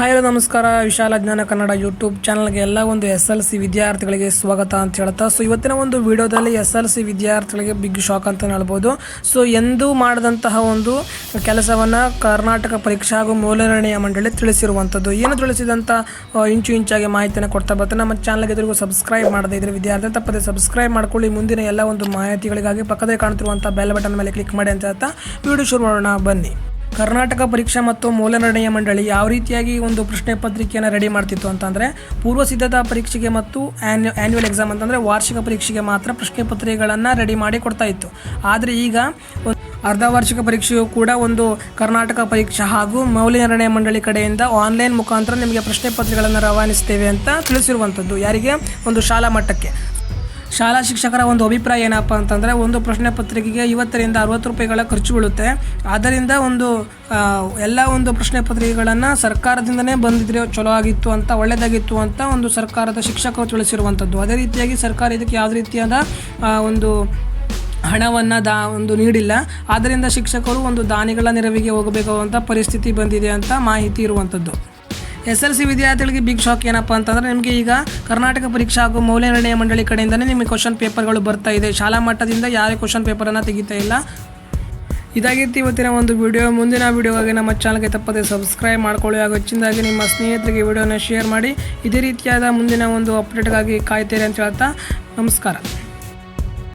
Hi ನಮಸ್ಕಾರ. ವಿಶಾಲ ಜ್ಞಾನ ಕನ್ನಡ ಯೂಟ್ಯೂಬ್ ಚಾನಲ್ಗೆ ಎಲ್ಲ ಒಂದು ಎಸ್ ಎಲ್ ಸಿ ವಿದ್ಯಾರ್ಥಿಗಳಿಗೆ ಸ್ವಾಗತ ಅಂತ ಹೇಳ್ತಾ ಸೊ ಇವತ್ತಿನ ಒಂದು ವಿಡಿಯೋದಲ್ಲಿ ಎಸ್ ಎಲ್ ಸಿ ವಿದ್ಯಾರ್ಥಿಗಳಿಗೆ ಬಿಗ್ ಶಾಕ್ ಅಂತ ಹೇಳ್ಬೋದು. ಸೊ ಎಂದು ಮಾಡಿದಂತಹ ಒಂದು ಕೆಲಸವನ್ನು ಕರ್ನಾಟಕ ಪರೀಕ್ಷಾ ಹಾಗೂ ಮೌಲ್ಯನಿರ್ಣಯ ಮಂಡಳಿ ತಿಳಿಸಿರುವಂಥದ್ದು. ಏನು ತಿಳಿಸಿದಂಥ ಇಂಚು ಇಂಚಾಗಿ ಮಾಹಿತಿಯನ್ನು ಕೊಡ್ತಾ ಬರ್ತಾರೆ ನಮ್ಮ ಚಾನಲ್ಗೆ ಎದುರಿಗೂ ಸಬ್ಸ್ಕ್ರೈಬ್ ಮಾಡದೇ ಇದ್ರೆ ವಿದ್ಯಾರ್ಥಿ ತಪ್ಪದೆ ಸಬ್ಸ್ಕ್ರೈಬ್ ಮಾಡ್ಕೊಳ್ಳಿ. ಮುಂದಿನ ಎಲ್ಲ ಒಂದು ಮಾಹಿತಿಗಳಿಗಾಗಿ ಪಕ್ಕದೇ ಕಾಣ್ತಿರುವಂಥ ಬೆಲ್ ಬಟನ್ ಮೇಲೆ ಕ್ಲಿಕ್ ಮಾಡಿ ಅಂತ ಹೇಳ್ತಾ ವಿಡಿಯೋ ಶುರು ಮಾಡೋಣ. ಬನ್ನಿ. ಕರ್ನಾಟಕ ಪರೀಕ್ಷಾ ಮತ್ತು ಮೌಲ್ಯನಿರ್ಣಯ ಮಂಡಳಿ ಯಾವ ರೀತಿಯಾಗಿ ಒಂದು ಪ್ರಶ್ನೆ ಪತ್ರಿಕೆಯನ್ನು ರೆಡಿ ಮಾಡ್ತಿತ್ತು ಅಂತಂದರೆ, ಪೂರ್ವ ಸಿದ್ಧತಾ ಪರೀಕ್ಷೆಗೆ ಮತ್ತು ಆ್ಯನ್ಯು ಆ್ಯನ್ಯುವಲ್ ಎಕ್ಸಾಮ್ ಅಂತಂದರೆ ವಾರ್ಷಿಕ ಪರೀಕ್ಷೆಗೆ ಮಾತ್ರ ಪ್ರಶ್ನೆ ಪತ್ರಿಕೆಗಳನ್ನು ರೆಡಿ ಮಾಡಿ ಕೊಡ್ತಾ ಇತ್ತು. ಆದರೆ ಈಗ ಅರ್ಧ ವಾರ್ಷಿಕ ಪರೀಕ್ಷೆಯು ಕೂಡ ಒಂದು ಕರ್ನಾಟಕ ಪರೀಕ್ಷಾ ಹಾಗೂ ಮೌಲ್ಯನಿರ್ಣಯ ಮಂಡಳಿ ಕಡೆಯಿಂದ ಆನ್ಲೈನ್ ಮುಖಾಂತರ ನಿಮಗೆ ಪ್ರಶ್ನೆ ಪತ್ರಿಕೆಗಳನ್ನು ರವಾನಿಸ್ತೇವೆ ಅಂತ ತಿಳಿಸಿರುವಂಥದ್ದು ಯಾರಿಗೆ? ಒಂದು ಶಾಲಾ ಮಟ್ಟಕ್ಕೆ. ಶಾಲಾ ಶಿಕ್ಷಕರ ಒಂದು ಅಭಿಪ್ರಾಯ ಏನಪ್ಪ ಅಂತಂದರೆ, ಒಂದು ಪ್ರಶ್ನೆ ಪತ್ರಿಕೆಗೆ ಐವತ್ತರಿಂದ ಅರವತ್ತು ರೂಪಾಯಿಗಳ ಖರ್ಚು ಬೀಳುತ್ತೆ. ಆದ್ದರಿಂದ ಒಂದು ಎಲ್ಲ ಒಂದು ಪ್ರಶ್ನೆ ಪತ್ರಿಕೆಗಳನ್ನು ಸರ್ಕಾರದಿಂದನೇ ಬಂದಿದ್ರೆ ಚಲೋ ಆಗಿತ್ತು ಅಂತ ಒಳ್ಳೆಯದಾಗಿತ್ತು ಅಂತ ಒಂದು ಸರ್ಕಾರದ ಶಿಕ್ಷಕರು ತಿಳಿಸಿರುವಂಥದ್ದು ಅದೇ ರೀತಿಯಾಗಿ ಸರ್ಕಾರ ಇದಕ್ಕೆ ಯಾವುದೇ ರೀತಿಯಾದ ಒಂದು ಹಣವನ್ನು ದಾ, ಒಂದು ನೀಡಿಲ್ಲ. ಆದ್ದರಿಂದ ಶಿಕ್ಷಕರು ಒಂದು ದಾನಿಗಳ ನೆರವಿಗೆ ಹೋಗಬೇಕಾಗುವಂಥ ಪರಿಸ್ಥಿತಿ ಬಂದಿದೆ ಅಂತ ಮಾಹಿತಿ ಇರುವಂಥದ್ದು ಎಸ್ ಎಲ್ ಸಿ ವಿದ್ಯಾರ್ಥಿಗಳಿಗೆ ಬಿಗ್ ಶಾಕ್ ಏನಪ್ಪ ಅಂತಂದ್ರೆ ನಿಮಗೆ ಈಗ ಕರ್ನಾಟಕ ಪರೀಕ್ಷಾ ಹಾಗೂ ಮೌಲ್ಯನಿರ್ಣಯ ಮಂಡಳಿ ಕಡೆಯಿಂದಲೇ ನಿಮಗೆ ಕ್ವಶನ್ ಪೇಪರ್ಗಳು ಬರ್ತಾ ಇದೆ. ಶಾಲಾ ಮಟ್ಟದಿಂದ ಯಾರೇ ಕ್ವಶನ್ ಪೇಪರನ್ನು ತೆಗಿತಾ ಇಲ್ಲ. ಇದಾಗಿತ್ತು ಇವತ್ತಿನ ಒಂದು ವಿಡಿಯೋ ಮುಂದಿನ ವಿಡಿಯೋಗಾಗಿ ನಮ್ಮ ಚಾನಲ್ಗೆ ತಪ್ಪದೆ ಸಬ್ಸ್ಕ್ರೈಬ್ ಮಾಡ್ಕೊಳ್ಳಿ ಹಾಗೂ ಹೆಚ್ಚಿನದಾಗಿ ನಿಮ್ಮ ಸ್ನೇಹಿತರಿಗೆ ವಿಡಿಯೋನ ಶೇರ್ ಮಾಡಿ. ಇದೇ ರೀತಿಯಾದ ಮುಂದಿನ ಒಂದು ಅಪ್ಡೇಟ್ಗಾಗಿ ಕಾಯ್ತೀರಿ ಅಂತ ಹೇಳ್ತಾ ನಮಸ್ಕಾರ.